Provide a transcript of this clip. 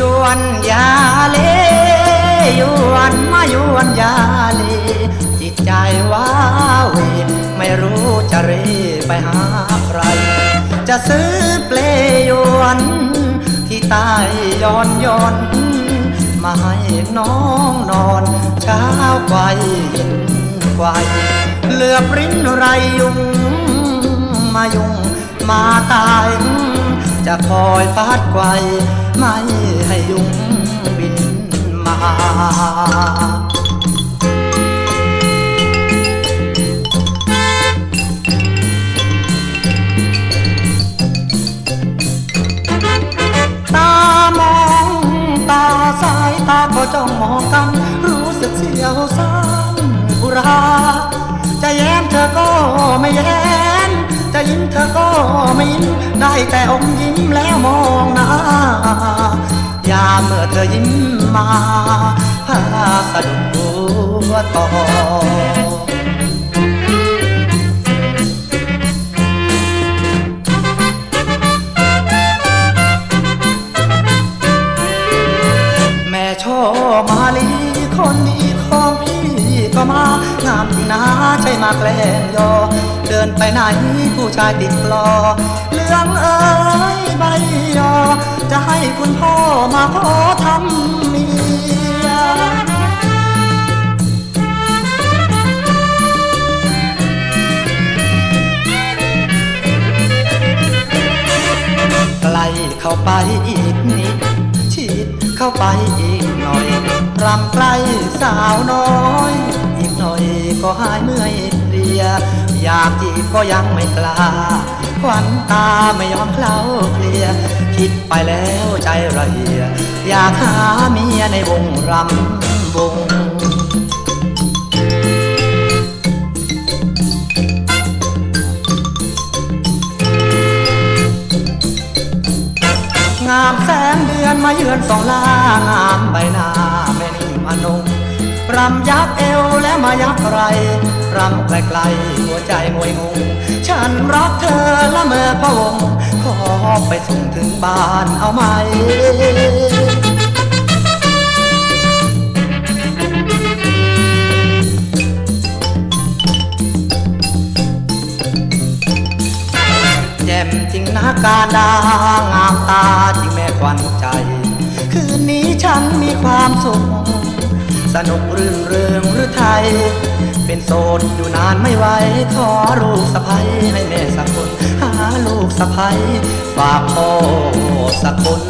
ยวนยาเลยวนมายวนยาเลจิตใจว้าเวไม่รู้จะเรไปหาใคร จะซื้อเปลยวน ที่ใต้ย้อนย้อน มาให้น้องนอนเช้าไวเย็นไวเหลือปริ้นไรยุง มายุงมาตาย จะคอยฟาดไกวไม่ให้ยุงบินมาตามองตาสายตาก็จ้องมองกันรู้สึกเสียวซ้ำอุราจะแย้มเธอก็ไม่แย้มจะยิ้มเธอก็ไม่ยิ้ม ได้แต่อมยิ้มแล้วมองหน้ายามเมื่อเธอยิ้มมาพาสะดุดหัวต่อแม่ช่อมาลีคนดีของพี่ก็มางามจริงนะใช่มาแกล้งยอ เดินไปไหนผู้ชายติดกลอ องเอ้ยใบยอ จะให้คุณพ่อมาขอทำเมียใกล้เข้าไปอีกนิดชิดเข้าไปอีกหน่อยรำใกล้สาวน้อยอีกหน่อยก็หายเมื่อยเพลียอยากจีบก็ยังไม่กล้า ควันตาไม่ยอมเคล้าเคลีย คิดไปแล้วใจระเหีย อยากหาเมียในวงรำวงงามแสงเดือนมาเยือนสองล่างามใบหน้าแม่นิ่มอนงรำยักเอวแล้วมายักไรรำไกลๆหัวใจงวยงง ฉันรักเธอละเมอพะวงขอไปส่งถึงบ้านเอาไหมแจ่มจริงนะการดางามตาจริงแม่ควันใจ คืนนี้ฉันมีความสุข สนุกรื่นเริงหรือไทย เป็นโสดอยู่นานไม่ไหวขอลูกสะพ้ายให้แม่สักคน หาลูกสะพ้ายฝากพ่อสักคน